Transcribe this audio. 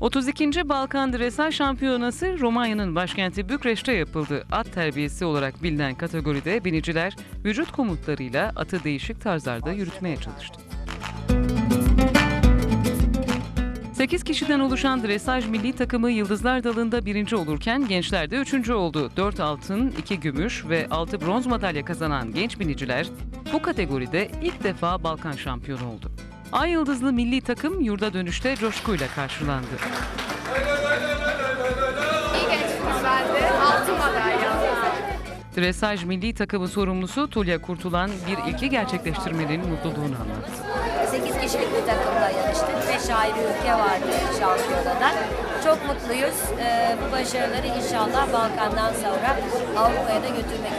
32. Balkan Dresaj Şampiyonası Romanya'nın başkenti Bükreş'te yapıldı. At terbiyesi olarak bilinen kategoride biniciler vücut komutlarıyla atı değişik tarzlarda yürütmeye çalıştı. 8 kişiden oluşan dresaj milli takımı Yıldızlar Dalı'nda birinci olurken gençler de üçüncü oldu. 4 altın, 2 gümüş ve 6 bronz madalya kazanan genç biniciler bu kategoride ilk defa Balkan şampiyonu oldu. Ay Yıldızlı milli takım yurda dönüşte coşkuyla karşılandı. İyi geçtiniz bende. Altın madalya. Dresaj milli takımı sorumlusu Tulya Kurtulan bir ilki gerçekleştirmenin mutluluğunu anlattı. 8 kişilik bir takımla yarıştık. 5 ayrı ülke vardı şampiyonada. Çok mutluyuz. Ee, bu başarıları inşallah Balkan'dan sonra Avrupa'ya da götürmek.